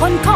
คนขอ